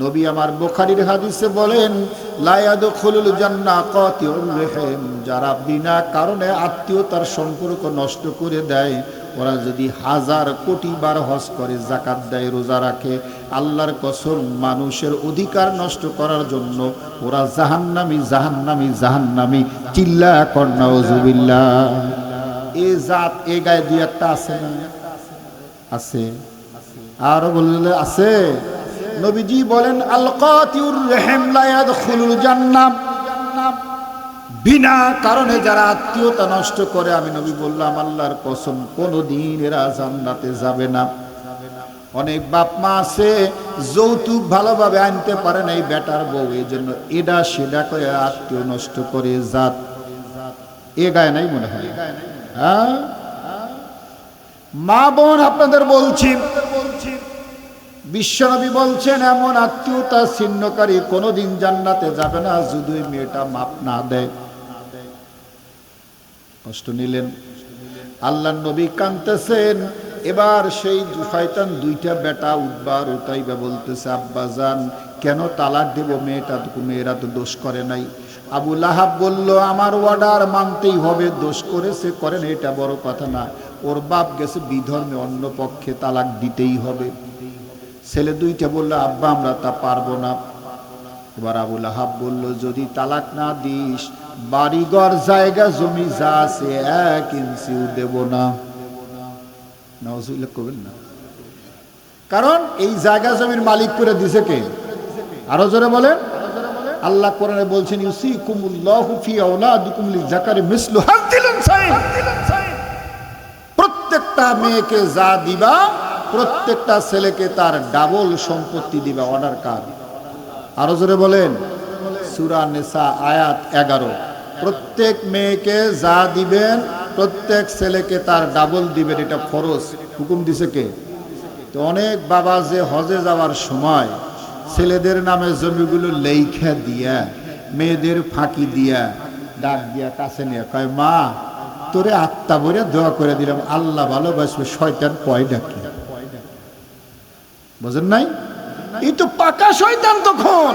নবী আমার বোখারির হাদিসে বলেন লায়াদ খুলুল জান্না কাতিউর রেহেম। যারা বিনা কারণে আত্মীয়তার সম্পর্ক নষ্ট করে দেয়, ওরা যদি হাজার কোটি বার হজ করে জাকাত দেয়, রোজা রাখে, আল্লাহর কসম মানুষের অধিকার নষ্ট করার জন্য ওরা জাহান্নামি জাহান্নামি জাহান্নামি। চিল্লা কর্ণাউজুবিল্লাহ এ জাত, এ গায়ে দুই একটা আছে না? আছে। আরও বললে আছে? নবীজি বলেন আল কাতিউর রহিম লা ইয়াদখুলুল জান্নাহ। বিনা কারণে যারা আত্মীয়তা নষ্ট করে, আমি নবী বললাম, আল্লাহর কসম, কোনোদিন এরা জান্নাতে যাবে না। অনেক বাপ মা আছে, যৌতুক ভালোভাবে আনতে পারে না এই বেটার বউ এই জন্য এডা সেডা করে আত্মীয় নষ্ট করে জাত। এ গায়ে নাই মনে হয়। হ্যাঁ? মা বোন আপনাদের বলছি বিশ্বনবী বলছেন, এমন আত্মীয়তা ছিন্নকারী কোনোদিন জান্নাতে যাবে না যদি মেয়েটা মাপ না দেয়। কষ্ট নিলেন। আল্লাহ নবী কানতেছেন এবার সেই শয়তান দুইটা বেটা উঠবার উঠাইবা বলতেছে, আব্বা যান কেন তালাক দেব মেয়েটা? তো মেয়েরা তো দোষ করে নাই। আবু লাহাব বলল, আমার অর্ডার মানতেই হবে, দোষ করেছে করেন এটা বড় কথা না। ওর বাপ গেছে বিধর্মে, অন্য পক্ষে তালাক দিতেই হবে। ছেলে দুইটা বলল, আব্বা, আমরা তা পারব না। এবার আবুল আহাব বলল, যদি তালাক না দিস, বাড়িঘর জায়গা জমি যা আছে এক ইঞ্চিও দেব না। নওয়াজুল্লাহ করবেন না। কারণ এই জায়গা জমির মালিক করে দিছে কে? আরও জোরে বলেন। আল্লাহ কোরআনে বলছেন ইউসি ইউসিকুমুল্লাহু ফি আওলাদিকুম লিযাকারি মিসলু হাযিল উনসাইন। প্রত্যেকটা মেয়েকে যা দিবা প্রত্যেকটা ছেলেকে তার ডাবল সম্পত্তি দিবে অর্ডার কার আরও জোরে বলেন, সুরা নেসা আয়াত এগারো। প্রত্যেক মেয়েকে যা দিবেন, প্রত্যেক ছেলেকে তার ডাবল দিবেন, এটা ফরজ। হুকুম দিছে কে? তো অনেক বাবা যে হজে যাওয়ার সময় ছেলেদের নামে জমিগুলো লেইখা দিয়া, মেয়েদের ফাঁকি দিয়া, ডাক দিয়া কাছে নিয়ে কয়, মা, তোরে আত্মা বলে দোয়া করে দিলাম, আল্লাহ ভালোবাসবে, শয়তান কয় ডাকি। বুঝেন নাই? এই তো পাকা শয়তান তখন।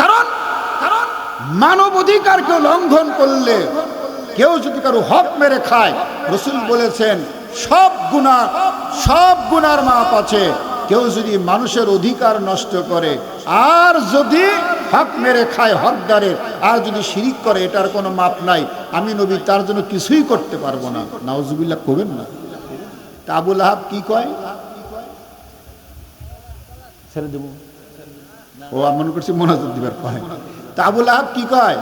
কারণ কারণ মানব অধিকারকে লঙ্ঘন করলে কেউ যদি কারও হক মেরে খায়, রসুল বলেছেন, সব গুণা সব গুণার মাপ আছে। কেউ যদি মানুষের অধিকার নষ্ট করে, আর যদি হক মেরে খায় হকদারের, আর যদি শিরিক করে, এটার কোনো মাপ নাই। আমি নবী, তার জন্য কিছুই করতে পারব না। নাউজুবিল্লাহ করবেন না। তা আবুল আহাব কি কয়? ছেড়ে দেবো। ও মনে করছি, মনোযোগ দিবার কয়। তা আবুল আহাব কি কয়?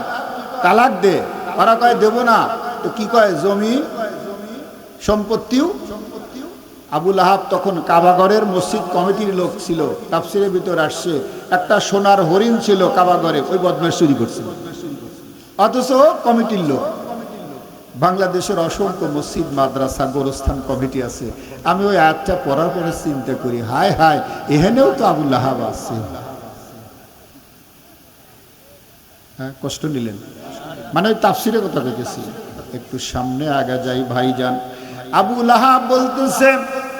তালাক দে। ওরা কয়, দেব না। তো কি কয়? জমি, সম্পত্তিও? আবুল আহাব তখন কাবাগরের মসজিদ কমিটির লোক ছিল। তাফসিরের ভিতর আসছে। একটা সোনার হরিণ ছিল কাবাগরে, ওই বদমাস চুরি করছিল। অথচ কমিটির লোক। বাংলাদেশের অসংখ্য মসজিদ, মাদ্রাসা, গোরস্থান কমিটি আছে। আমি ওই আয়াতটা পড়ার পরে চিন্তা করি, হায় হায় এখানেও তো আবুল আহাব আছে। হ্যাঁ কষ্ট নিলেন। মানে ওই তাফসিরের কথা দেখেছি একটু সামনে আগা যাই ভাইজান। আবু লাহাব বলতেছে,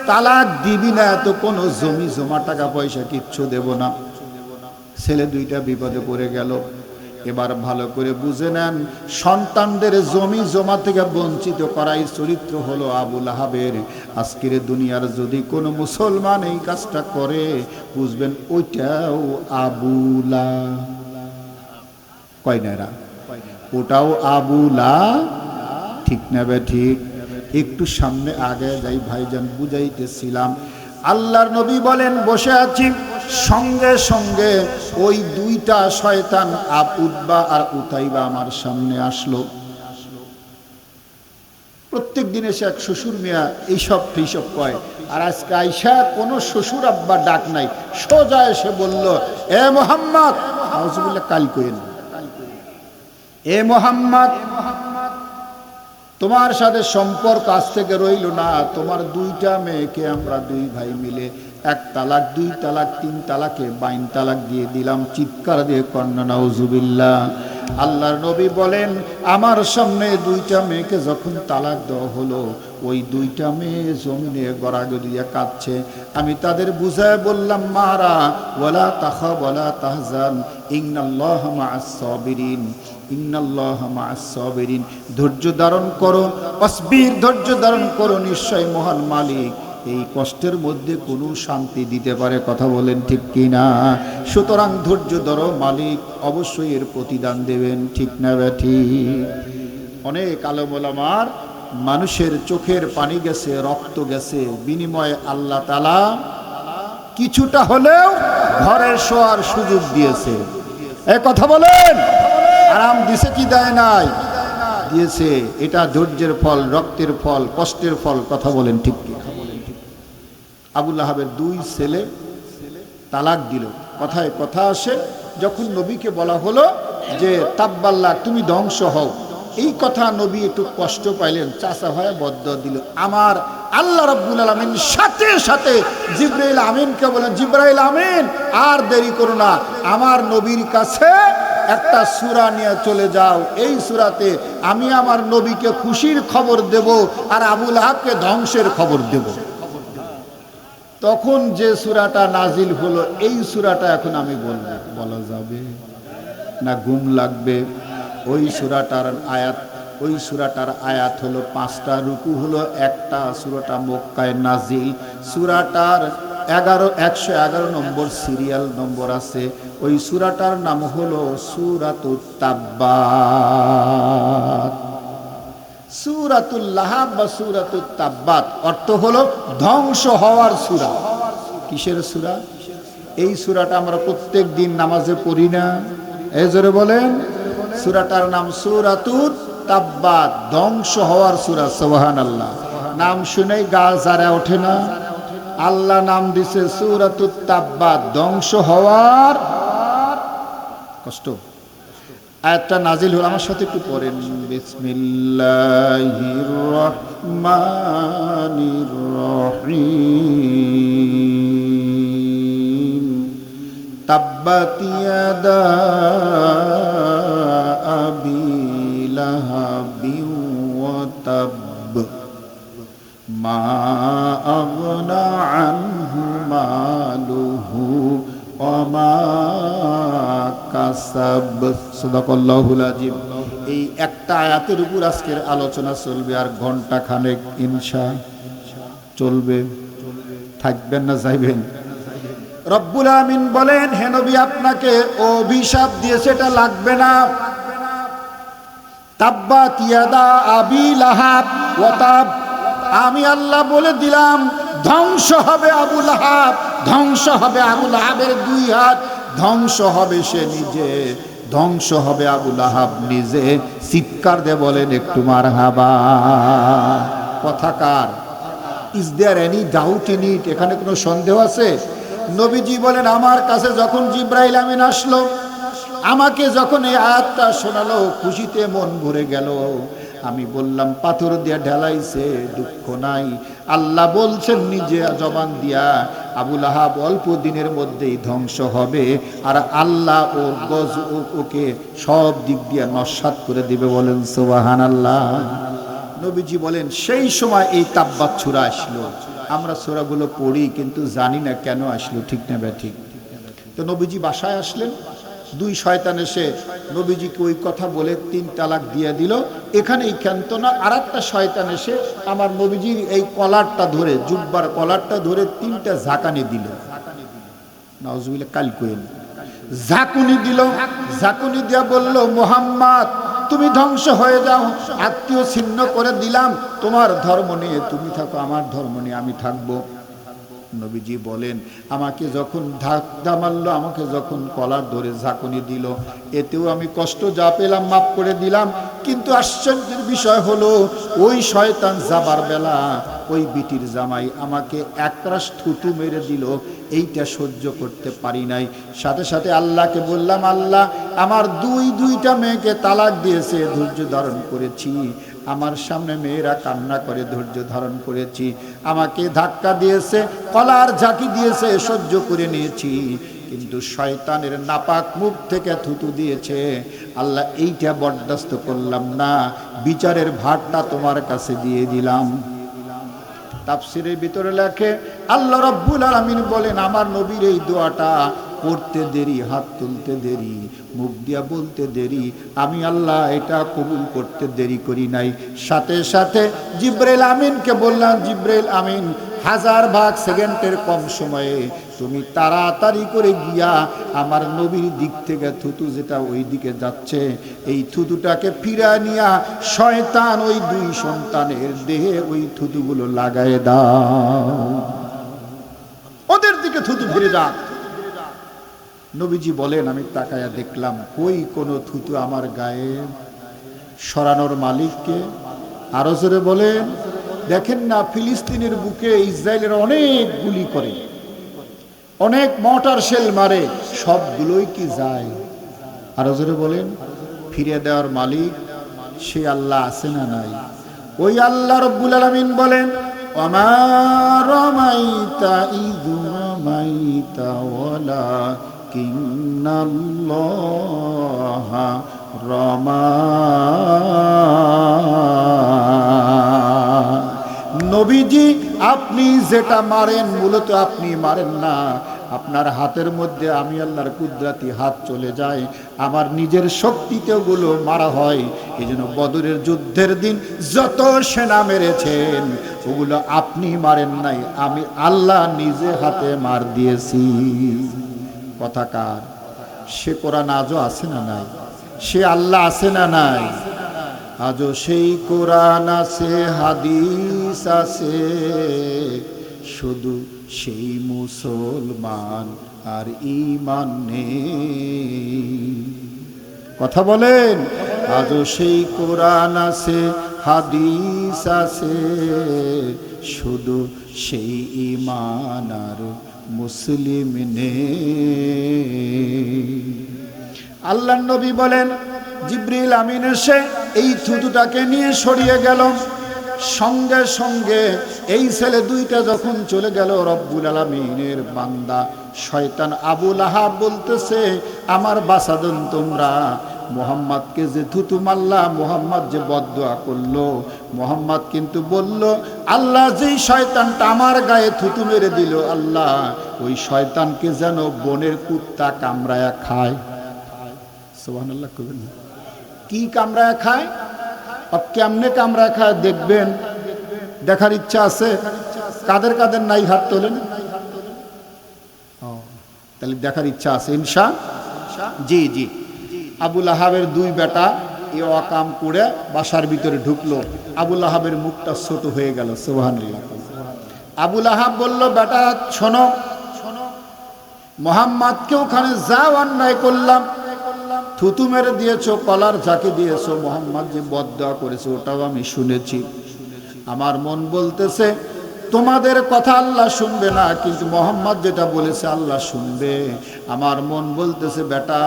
তালাক দিবি না, এত কোনো জমি, জমা টাকা পয়সা কিচ্ছু দেব না। ছেলে দুইটা বিপদে পড়ে গেল। এবার ভালো করে বুঝে নেন, সন্তানদের জমি জমা থেকে বঞ্চিত করাই চরিত্র হলো আবুল আহাবের আজকের দুনিয়ার যদি কোনো মুসলমান এই কাজটা করে, বুঝবেন ওইটাও আবুলা কয় নারা ওটাও আবুলা ঠিক নেবে ঠিক? একটু সামনে আগে যাই ভাইজান, বুঝাইতেছিলাম। আল্লাহর নবী বলেন, বসে আছি। সঙ্গে সঙ্গে ওই দুইটা শয়তান আব উদ্বা আর উতাইবা আমার সামনে আসলো। প্রত্যেক দিন এসে এক শ্বশুর মিয়া, এইসব এইসব কয়। আর আজকে আইসা কোনো শ্বশুর আব্বা ডাক নাই। সোজা এসে বলল, এ মোহাম্মদ! আউজুবিল্লাহ কাল কইেন এ মোহাম্মদ, তোমার সাথে সম্পর্ক আজ থেকে রইল না। তোমার দুইটা মেয়েকে আমরা দুই ভাই মিলে এক তালাক, দুই তালাক, তিন তালাকে বাইন তালাক দিয়ে দিলাম। চিৎকার দিয়ে কন্যা, নাউজুবিল্লাহ। আল্লাহর নবী বলেন, আমার সামনে দুইটা মেয়েকে যখন তালাক দেওয়া হলো, ওই দুইটা মেয়ে জমিনে গড়াগড়ি দিয়ে কাঁদছে। আমি তাদের বুঝায় বললাম মারা ওয়ালা তাখা, ওয়ালা তাহজান ইন্নাল্লাহ মা'আস সাবিরিন। ধৈর্য ধারণ করো, অসবির ধৈর্য ধারণ করো, নিশ্চয় মহান মালিক। এই কষ্টের মধ্যে কোনো শান্তি দিতে পারে কথা বলেন ঠিক কি না সুতরাং ধৈর্য ধরো, মালিক অবশ্যই এর প্রতিদান দেবেন, ঠিক না ব্যাঠি অনেক আলমোলামার মানুষের চোখের পানি গেছে, রক্ত গেছে, বিনিময়ে আল্লাহ তালা কিছুটা হলেও ঘরের শোয়ার সুযোগ দিয়েছে। এ কথা বলেন, আরাম দিছে কি দেয় নাই? দিয়েছে, এটা ধৈর্যের ফল, রক্তের ফল, কষ্টের ফল, কথা বলেন ঠিক কি আবুল আহাবের দুই ছেলে তালাক দিল। কথায় কথা আসে, যখন নবীকে বলা হলো যে তাব্বাল্লা তুমি ধ্বংস হও। এই কথা নবী একটু কষ্ট পাইলেন চাষা ভয়ে বদ্ধ দিল। আমার আল্লাহ রব্বুল আলমিন সাথে সাথে জিব্রাইল আমিনকে বলেন, জিব্রাইল আমিন, আর দেরি করো না, আমার নবীর কাছে একটা সুরা নিয়ে চলে যাও। এই সুরাতে আমি আমার নবীকে খুশির খবর দেব আর আবুল আহাবকে ধ্বংসের খবর দেব। তখন যে সুরাটা নাজিল হলো, এই সুরাটা এখন আমি বলব, বলা যাবে না গুম লাগবে? ওই সুরাটার আয়াত, ওই সুরাটার আয়াত হলো পাঁচটা রুকু হলো, একটা সুরাটা মক্কায় নাজিল সুরাটার এগারো, একশো এগারো নম্বর সিরিয়াল নম্বর আছে। ওই সুরাটার নাম হলো সুরাতুত্তাব্বাত সুরাতুল্লাহ বা সুরাতুল তাব্বাত। অর্থ হলো ধ্বংস হওয়ার সুরা। কিসের সুরা? এই সুরাটা আমরা প্রত্যেক দিন নামাজে পড়ি না। এই জোরে বলেন। সুরাটার নাম সুরাতুত তাব্বাত। ধ্বংস হওয়ার সুরা সোহান আল্লাহ নাম শুনেই গা যারা ওঠে না। আল্লাহ নাম দিছে সুরাতুত তাব্বাত। ধ্বংস হওয়ার কষ্ট। আয়াতটা নাজিল হল আমার সাথে একটু পড়েন। বিসমিল্লাহির মা আনহু মালুহু ওমা এই একটা আয়াতের উপর আজকের আলোচনা চলবে আর ঘণ্টা খানেক ইনশা চলবে। থাকবেন না যাইবেন? রব্বুল আমিন বলেন, হে নবী, আপনাকে অভিশাপ দিয়ে সেটা লাগবে না। আবি লাহাব ওয়াতাব আমি আল্লাহ বলে দিলাম, ধ্বংস হবে আবু লাহাব। ধ্বংস হবে আবু লাহাবের দুই হাত। ধ্বংস হবে সে নিজে। ধ্বংস হবে আবুল লাহাব নিজে। চিৎকার দে বলেন, একটু মার হাবা কথাকার is there any doubt in it, এখানে কোনো সন্দেহ আছে? নবীজি বলেন, আমার কাছে যখন জিব্রাইল আমিন আসলো, আমাকে যখন এই আয়াতটা শোনালো, খুশিতে মন ভরে গেল। আমি বললাম, পাথর দিয়া ঢালাইছে, দুঃখ নাই। আল্লাহ বলছেন, নিজে জবান দিয়া আবুল আহাব অল্প দিনের মধ্যেই ধ্বংস হবে। আর আল্লাহ ও গজ ওকে সব দিক দিয়ে নস্বাত করে দিবে বলেন সোবাহান আল্লাহ নবীজি বলেন, সেই সময় এই তাব্বাত ছুরা আসলো। আমরা ছোড়াগুলো পড়ি, কিন্তু জানি না কেন আসলো, ঠিক না ব্যা ঠিক তো নবীজি বাসায় আসলেন দুই শয়তান এসে নবীজিকে ওই কথা বলে তিন তালাক দিয়ে দিল। এখানে এই ক্ষান্ত না আর একটা শয়তান এসে আমার নবীজির এই কলারটা ধরে, জুব্বার কলারটা ধরে তিনটা ঝাঁকানি দিল। নজবিল্লা কাল কোয়েল ঝাঁকুনি দিল, ঝাঁকুনি দিয়া বলল, মোহাম্মদ, তুমি ধ্বংস হয়ে যাও, আত্মীয় ছিন্ন করে দিলাম। তোমার ধর্ম নিয়ে তুমি থাকো, আমার ধর্ম নিয়ে আমি থাকব। নবীজি বলেন, আমাকে যখন ধাক্কা মারলো, আমাকে যখন কলার ধরে ঝাঁকুনি দিল, এতেও আমি কষ্ট যা পেলাম মাফ করে দিলাম। কিন্তু আশ্চর্যের বিষয় হলো, ওই শয়তান যাবার বেলা ওই বিটির জামাই আমাকে একরাশ থুতু মেরে দিল। এইটা সহ্য করতে পারি নাই। সাথে সাথে আল্লাহকে বললাম, আল্লাহ, আমার দুই, দুইটা মেয়েকে তালাক দিয়েছে, ধৈর্য ধারণ করেছি। আমার সামনে মেয়েরা কান্না করে, ধৈর্য ধারণ করেছি। আমাকে ধাক্কা দিয়েছে, কলার ঝাঁকি দিয়েছে, সহ্য করে নিয়েছি। কিন্তু শয়তানের নাপাক মুখ থেকে থুতু দিয়েছে, আল্লাহ, এইটা বরদাস্ত করলাম না। বিচারের ভারটা তোমার কাছে দিয়ে দিলাম। তাফসিরের ভিতরে লেখে, আল্লাহ রব্বুল আলমিন বলেন, আমার নবীর এই দোয়াটা পড়তে দেরি, হাত তুলতে দেরি, মুখ দিয়া বলতে দেরি, আমি আল্লাহ এটা কবুল করতে দেরি করি নাই। সাথে সাথে জিব্রাইল আমিনকে বললাম, জিব্রাইল আমিন, হাজার ভাগ সেকেন্ডের কম সময়ে তুমি তাড়াতাড়ি করে গিয়া আমার নবীর দিক থেকে থুতু যেটা ওই দিকে যাচ্ছে, এই থুতুটাকে ফিরা নিয়া শয়তান ওই দুই সন্তানের দেহে ওই থুতুগুলো লাগায় দাও। ওদের দিকে থুতু ফিরে যাক। নবীজি বলেন, আমি তাকায়া দেখলাম, কই কোনো থুতু আমার গায়ে? সরানোর মালিককে? আরও জোরে বলেন, দেখেন না, ফিলিস্তিনের বুকে ইসরায়েলের অনেক গুলি করে, অনেক মটার শেল মারে, সবগুলোই কি যায়? আরও জোরে বলেন ফিরে দেওয়ার মালিক, সে আল্লাহ আছে না নাই? ওই আল্লাহ রব্বুল আলামিন বলেন ওমা রমাইতা ইদু রমাইতা কিন্নাল্লাহ রমা নবীজি, আপনি যেটা মারেন, মূলত আপনি মারেন না। আপনার হাতের মধ্যে আমি আল্লাহর কুদরাতি হাত চলে যায়। আমার নিজের শক্তিতে ওগুলো মারা হয়। এই জন্য বদরের যুদ্ধের দিন যত সেনা মেরেছেন, ওগুলো আপনি মারেন নাই। আমি আল্লাহ নিজে হাতে মার দিয়েছি। কথাকার। সে কোরআন আজও আছে না নাই? সে আল্লাহ আছে না নাই? আজও সেই কোরআন আছে, হাদিস আছে। শুধু সেই মুসলমান আর ইমান নেই। কথা বলেন? আজও সেই কোরআন আছে, হাদিস আছে। শুধু সেই ইমান আর মুসলিম নেই আল্লাহ নবী বলেন, জিব্রিল আমিন এসে এই থুতুটাকে নিয়ে সরিয়ে গেল। সঙ্গে সঙ্গে এই ছেলে দুইটা যখন চলে গেল, রব্বুল আলমিনের বান্দা। শয়তান আবুল আহাব বলতেছে, আমার বাসাদন তোমরা মোহাম্মদকে যে থুতু মাল্লা মোহাম্মদ যে বদোয়া করল, মোহাম্মদ কিন্তু বলল, আল্লাহ যেই শয়তানটা আমার গায়ে থুতু মেরে দিল, আল্লাহ, ওই শয়তানকে যেন বনের কুত্তা কামড়ায়া খায়। সোহানাল্লাহ করবেন না। কি কামড়ায় খায়? কেমনে কামড়ায় খায় দেখবেন? দেখার ইচ্ছা আছে? কাদের কাদের নাই হাত তোলেন? তাহলে দেখার ইচ্ছা আছে, ইনশা? জি জি। আবুল আহাবের দুই বেটা এ অকাম করে বাসার ভিতরে ঢুকলো। আবুল আহাবের মুখটা ছোট হয়ে গেল সোহানুল্লাহ আবুল আহাব বলল, বেটা, শোনো, মোহাম্মদকে ওখানে যা অন্যায় করলাম। থুতু মেরে দিয়েছ, কলার ঝাঁকি দিয়েছ, মোহাম্মদ যে বদয়া করেছে, ওটাও আমি শুনেছি। আমার মন বলতেছে তোমাদের কথা আল্লাহ শুনবে না, কিন্তু মোহাম্মদ যেটা বলেছে আল্লাহ শুনবে। আমার মন বলতেছে, বেটা,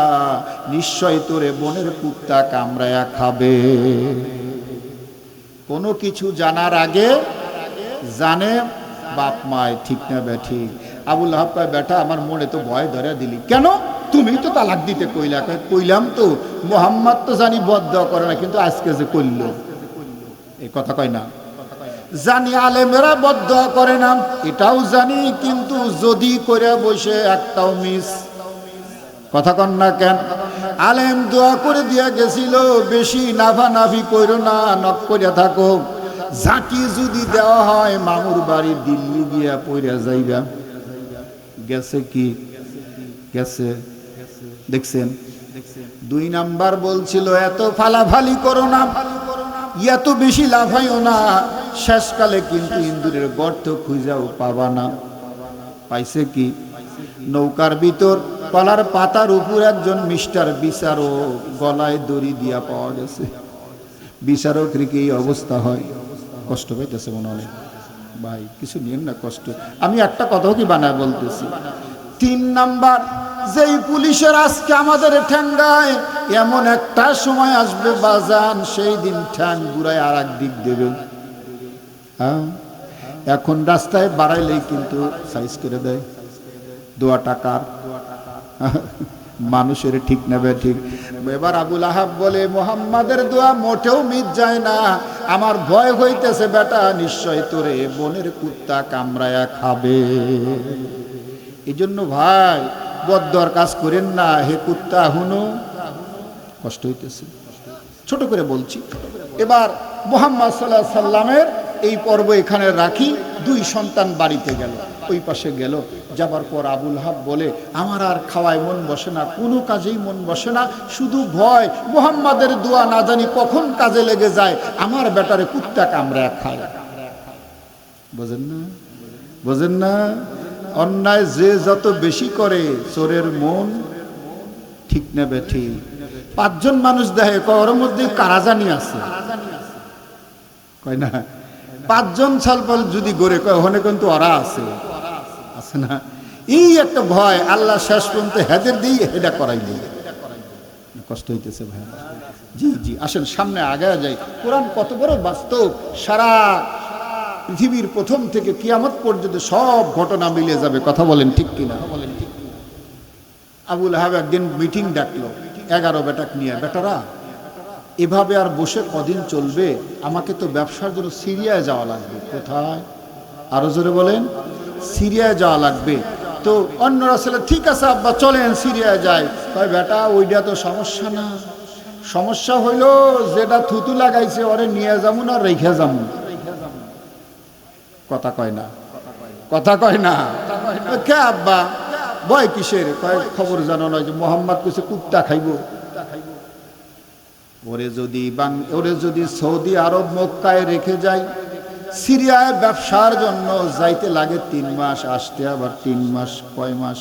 নিশ্চয় তোরে বনের কুত্তা কামড়ায়া খাবে। কোনো কিছু জানার আগে জানে, বাপ মায়, ঠিক না ব্যাঠি আবুল হাব বেটা, আমার মনে তো ভয় ধরে দিলি। কেন? তুমি তো তালাক দিতে কইলা। কইলাম তো, মোহাম্মদ তো জানি বদ্ধ করে না, কিন্তু আজকে যে কইল। এই কথা কয় না। জানি আলেমেরা বদ্ধ করে না, এটাও জানি, কিন্তু যদি করে বসে একটাও মিস। কথা কন না কেন? আলেম দোয়া করে দিয়া গেছিল, বেশি নাফা নাফি করো না নক করে থাকো। ঝাঁকি যদি দেওয়া হয়, মামুর বাড়ি দিল্লি গিয়া পইরা যাইবা। গেছে কি? গেছে। দেখছেন? দুই নাম্বার বলছিল, এত ফালাফালি করো না, এত বেশি লাফাইও না। শেষকালে কিন্তু ইন্দুরের গর্ত খুঁজাও পাবা না। পাইছে কি? নৌকার ভিতর কলার পাতার উপর একজন মিস্টার বিচারক গলায় দড়ি দিয়া পাওয়া গেছে। বিচারকের কি এই অবস্থা হয়? কষ্ট পাইতেছে মনে হয়। ভাই, কিছু নিয়েন না কষ্ট। আমি একটা কথাও কি বানায় বলতেছি? তিন নাম্বার, যেই পুলিশের আজকে আমাদের ঠ্যাঙ্গায় এমন একটা সময় আসবে, বাজান, সেই দিন ঠ্যাং ঘুরায় আর এক দিক দেবে। হ্যাঁ? এখন রাস্তায় বাড়াইলেই কিন্তু সাইজ করে দেয়। দোয়া টাকার। মানুষের ঠিক নেবে ঠিক। এবার আবুল আহাব বলে, মোহাম্মদের দোয়া মোটেও মিট যায় না। আমার ভয় হইতেছে বেটা, নিশ্চয় তোরে বনের কুত্তা কামড়ায়া খাবে। এই জন্য ভাই বদ্দর কাজ করেন না। হে কুত্তা, হুনু। কষ্ট হইতেছে। ছোট করে বলছি। এবার মোহাম্মদ সাল্লাহ সাল্লামের এই পর্ব এখানে রাখি। দুই সন্তান বাড়িতে গেল, ওই পাশে গেল। যাবার পর আবুল হাব বলে, আমার আর খাওয়ায় মন বসে না, কোনো কাজেই মন বসে না, শুধু ভয়। মোহাম্মদের দোয়া না জানি কখন কাজে লেগে যায়। আমার বেটারে কুত্তা কামড়া খায়। বোঝেন না? বোঝেন না? অন্যায় যে যত বেশি করে, চোরের মন ঠিক নেবে ঠিক পাঁচজন মানুষ দেখে কর মধ্যে কারাজানি আছে? কয় না? পাঁচজন সালপাল যদি গড়ে কয়, ওখানে কিন্তু ওরা আছে। আছে না? এই একটা ভয়, আল্লাহ শেষ পর্যন্ত হেদের দিই হেডা করাই দিই কষ্ট হইতেছে ভাই। জি জি, আসেন, সামনে আগে যাই। কোরআন কত বড় বাস্তব। সারা পৃথিবীর প্রথম থেকে কিয়ামত পর্যন্ত সব ঘটনা মিলে যাবে। কথা বলেন ঠিক কিনা? বলেন ঠিক আবুল আহাব একদিন মিটিং ডাকলো, এগারো বেটাক নিয়ে, বেটারা এভাবে আর বসে কদিন চলবে? আমাকে তো ব্যবসার জন্য সিরিয়ায় যাওয়া লাগবে। কোথায়? আরও জোরে বলেন। সিরিয়ায় যাওয়া লাগবে। তো অন্যরা ছেলে ঠিক আছে আব্বা, চলেন সিরিয়ায় যাই। কয়, বেটা ওইটা তো সমস্যা না। সমস্যা হইল যেটা থুতু লাগাইছে, ওরে নিয়ে যাব না রেখে যাব কথা কয় না। কথা কয় না। কে আব্বা? ভয় কিসের? কয়, খবর জানো না যে মোহাম্মদ কিছু কুত্তা খাইব। ওরে যদি বাং ওরে যদি সৌদি আরব মক্কায় রেখে যায় সিরিয়ায় ব্যবসার জন্য যাইতে লাগে তিন মাস, আসতে আবার তিন মাস, কয় মাস।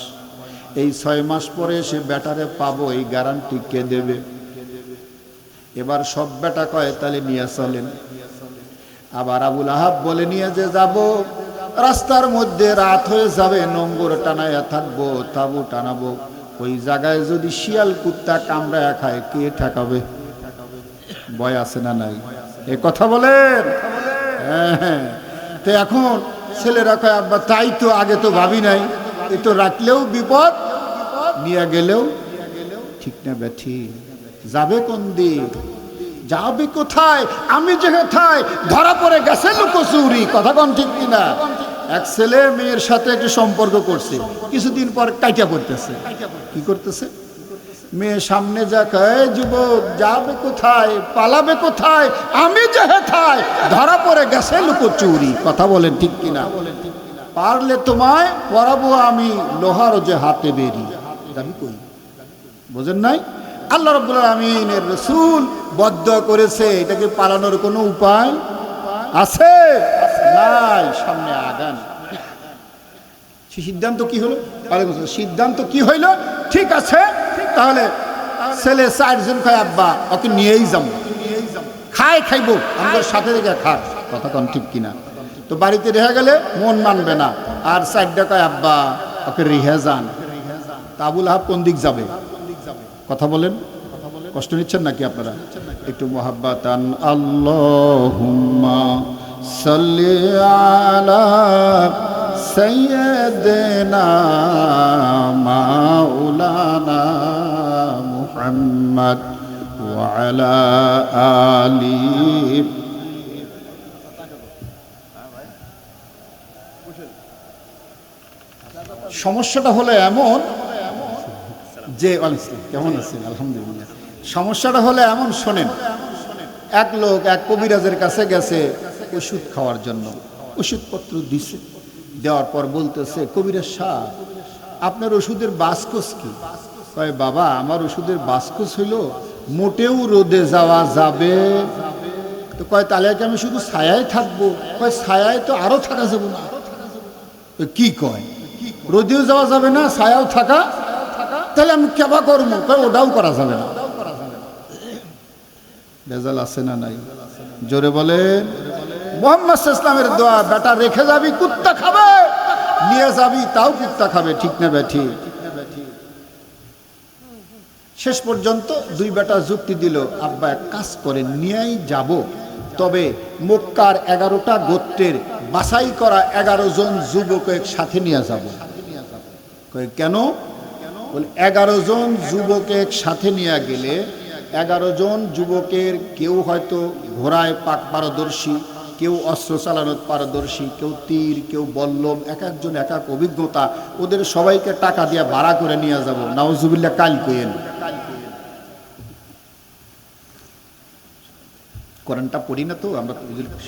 এই ছয় মাস পরে সে ব্যাটারে পাবো, এই গ্যারান্টি কে দেবে? এবার সব বেটা কয়, তাহলে নিয়ে চলেন। আবার আবুল আহাব বলে, নিয়ে যে যাব। রাস্তার মধ্যে রাত হয়ে যাবে নোংর টানাইয়া থাকব, তাবু টানাবো। ওই জায়গায় যদি শিয়াল কুত্তা কামড়ায় খায়, কে ঠেকাবে? ভয় আছে না নাই? এ কথা বলেন। হ্যাঁ হ্যাঁ। তো এখন ছেলেরা কয়, আব্বা, তাই তো আগে তো ভাবি নাই। এ তো রাখলেও বিপদ, নিয়ে গেলেও ঠিক না ব্যাঠি যাবে কোন দিক যাবে কোথায়? আমি যে কোথায়? ধরা পড়ে গেছে লুকোচুরি। কথা কোন ঠিক কিনা? এক ছেলে মেয়ের সাথে একটু সম্পর্ক করছে। কিছুদিন পর কাইটা পড়তেছে। কি করতেছে? মেয়ে সামনে যা কয় যুবক, যাবে কোথায়, পালাবে কোথায়, আমি যে হেথায় ধরা পড়ে গেছে লুকোচুরি, কথা বলেন ঠিক কিনা? পারলে তোমায় পরাবো আমি লোহার যে হাতে বেরি। যাবি কই? বোঝেন নাই? আল্লাহ রব্বুল আলমিনের রসুল বদ্ধ করেছে, এটাকে পালানোর কোনো উপায় আছে? নাই, সামনে আগান। সে সিদ্ধান্ত কি হলো। সিদ্ধান্ত কি হইল? ঠিক আছে তাহলে ছেলে চারজন খায় আব্বা, ওকে নিয়েই যাব খায় খাইবো, আমাদের সাথে থেকে খাক কথা কন ঠিক কিনা? তো বাড়িতে রেখে গেলে মন মানবে না। আর চারটা কয়, আব্বা, ওকে রেহে যান। তা আবুল আহাব কোন দিক যাবে? কথা বলেন। কষ্ট নিচ্ছেন নাকি আপনারা? একটু মোহাব্বাতান, আল্লাহুম্মা সাল্লি আলা মাওলানা মুহাম্মদ ওয়া আলা আলি সমস্যাটা হলো এমন যে কেমন আছেন? আলহামদুলিল্লাহ। সমস্যাটা হলো এমন, শোনেন, এক লোক এক কবিরাজের কাছে গেছে ওষুধ খাওয়ার জন্য। ওষুধপত্র দিছে। দেওয়ার পর বলতেছে কবিরাজ শাহ আপনার ওষুধের বাসকোস কি? কয়, বাবা, আমার ওষুধের বাসকোস হইল, মোটেও রোদে যাওয়া যাবে। তো কয়, তাহলে কি আমি শুধু ছায়ায় থাকব? কয়, ছায়ায় তো আরও থাকা যাবে না। কি কয়, রোদেও যাওয়া যাবে না, ছায়াও থাকা? তাহলে আমি কেবা করব? কয়, ওটাও করা যাবে না। বেজাল আছে না নাই? জোরে বলে মোহাম্মদ দোয়া, বেটা, রেখে যাবি, কুত্তা খাবে। নিয়ে যাবি, তাও কুত্তা খাবে। ঠিক না ব্যাঠি শেষ পর্যন্ত দুই বেটা যুক্তি দিল, আব্বা, এক কাজ করে নিয়েই যাব। তবে মক্কার এগারোটা গোত্রের বাছাই করা এগারো জন যুবক সাথে নিয়ে যাব। কেন? এগারো জন যুবকের সাথে নিয়ে গেলে, এগারো জন যুবকের কেউ হয়তো ঘোড়ায় পাক পারদর্শী কেউ অস্ত্র চালানোর পারদর্শী, কেউ তীর, কেউ বল্লম, এক একজন এক এক অভিজ্ঞতা, ওদের সবাইকে টাকা দিয়ে ভাড়া করে নিয়ে যাব। নাউজুবিল্লা কাল কইেন কোরআনটা পড়ি না তো, আমরা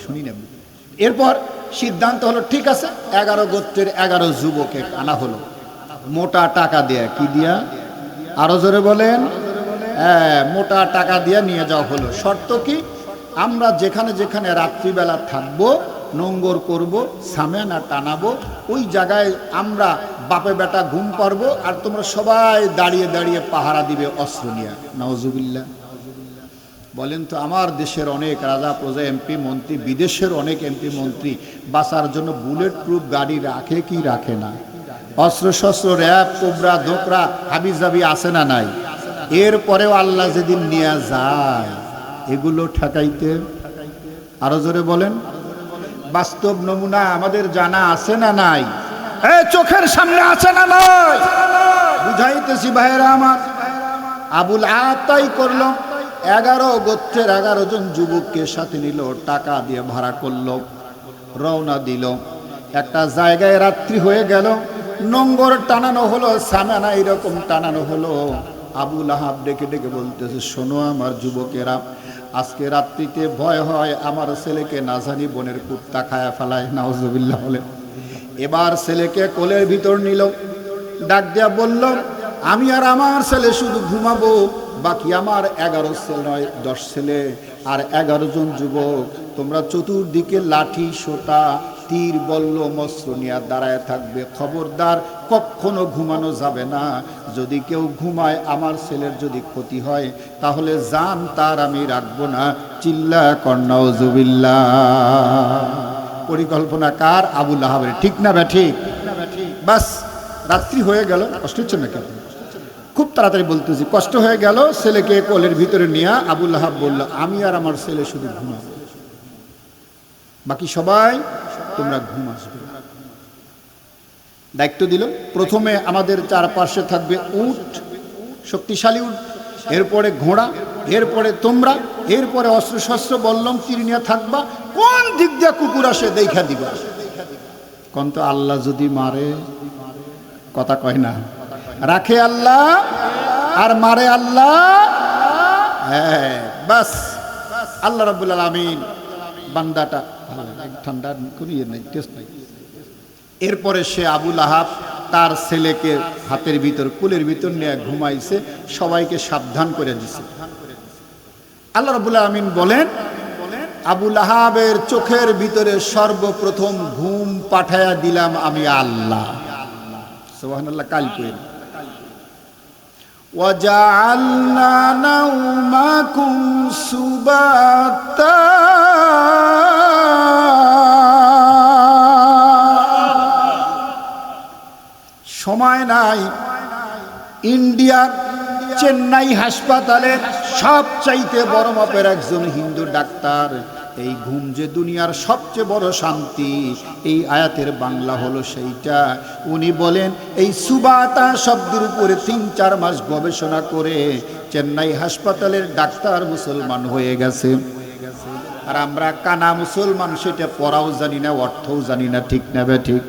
শুনি না। এরপর সিদ্ধান্ত হলো, ঠিক আছে, এগারো গোত্রের এগারো যুবকে আনা হলো। মোটা টাকা দেয়া কি দিয়া? আরও জোরে বলেন। হ্যাঁ মোটা টাকা দিয়ে নিয়ে যাওয়া হলো। শর্ত কি? আমরা যেখানে যেখানে রাত্রিবেলা থাকব, নোংর করব সামেনা টানাবো, ওই জায়গায় আমরা বাপে বেটা ঘুম পারব আর তোমরা সবাই দাঁড়িয়ে দাঁড়িয়ে পাহারা দিবে অস্ত্র নিয়ে। নওজুবিল্লা বলেন তো আমার দেশের অনেক রাজা, প্রজা, এমপি, মন্ত্রী, বিদেশের অনেক এমপি, মন্ত্রী, বাঁচার জন্য বুলেট প্রুফ গাড়ি রাখে কি রাখে না? অস্ত্র শস্ত্র র্যাব, কোবরা দোকরা হাবিজাবি আছে না নাই? এরপরেও আল্লাহ যেদিন নিয়ে যায় এগুলো ঠেকাইতে। আরও জোরে বলেন। বাস্তব নমুনা আমাদের জানা আছে না নাই? চোখের সামনে আছে না নাই? বুঝাইতেছি ভাইরা আমার। আবুল আতাই করল। এগারো গোত্রের এগারো জন যুবককে সাথে নিল টাকা দিয়ে ভাড়া করল রওনা দিল। একটা জায়গায় রাত্রি হয়ে গেল। নোংর টানানো হলো সামানা এরকম টানানো হলো। আবুল আহাব ডেকে ডেকে বলতেছে শোনো আমার যুবকেরা আজকে রাত্রিতে ভয় হয়, আমার ছেলেকে না জানি বনের কুত্তা খায়া ফেলায় নাওজবিল্লা বলে। এবার ছেলেকে কোলের ভিতর নিল, ডাক দিয়া বলল, আমি আর আমার ছেলে শুধু ঘুমাবো, বাকি আমার এগারো ছেলে নয়, দশ ছেলে, আর এগারো জন যুবক। তোমরা চতুর্দিকে লাঠি, সোটা তীর বল্ল মস্ত্র নিয়ে দাঁড়ায় থাকবে। খবরদার কখনো ঘুমানো যাবে না। যদি কেউ ঘুমায়, আমার ছেলের যদি ক্ষতি হয়, তাহলে জান তার আমি রাখব না। চিল্লা কর্ণাও জুবিল্লা পরিকল্পনা কার? আবুল আহাবের। ঠিক না ব্যা ঠিক বাস, রাত্রি হয়ে গেল। কষ্ট হচ্ছে না কেন খুব তাড়াতাড়ি বলতেছি, কষ্ট হয়ে গেল। ছেলেকে কোলের ভিতরে নিয়ে আবুল আহাব বলল, আমি আর আমার ছেলে শুধু ঘুমাবো। বাকি সবাই তোমরা ঘুম আসবে। দায়িত্ব দিল। প্রথমে আমাদের চারপাশে থাকবে উট, শক্তিশালী উট, এরপরে ঘোড়া, এরপরে তোমরা, এরপরে অস্ত্র শস্ত্র বল্লম তীর নিয়ে থাকবা। কোন দিক দিয়ে কুকুর আসে দেখা দিবা। কোন তো আল্লাহ যদি মারে, কথা কয় না। রাখে আল্লাহ আর মারে আল্লাহ। হ্যাঁ বাস। আল্লাহ রাবুল আলমিন বান্দাটা ঠান্ডা করিয়ে নাই টেস্ট নাই এরপরে সে আবুল আহাব তার ছেলেকে হাতের ভিতর কুলের ভিতর নিয়ে ঘুমাইছে সবাইকে সাবধান করে দিছে আল্লাহ রবুল্লা আমিন বলেন আবুল আহাবের চোখের ভিতরে সর্বপ্রথম ঘুম পাঠায়া দিলাম আমি আল্লাহ সোহান আল্লাহ কাল কইল وجعلنا نومكم سباتا সময় নাই। ইন্ডিয়ার চেন্নাই হাসপাতালের সব চাইতে বড় মাপের একজন হিন্দু ডাক্তার। এই ঘুম যে দুনিয়ার সবচেয়ে বড় শান্তি, এই আয়াতের বাংলা হলো সেইটা। উনি বলেন, এই সুবাতা শব্দের উপরে তিন চার মাস গবেষণা করে চেন্নাই হাসপাতালের ডাক্তার মুসলমান হয়ে গেছে। আর আমরা কানা মুসলমান, সেটা পড়াও জানি না, অর্থও জানি না, ঠিক না বে ঠিক?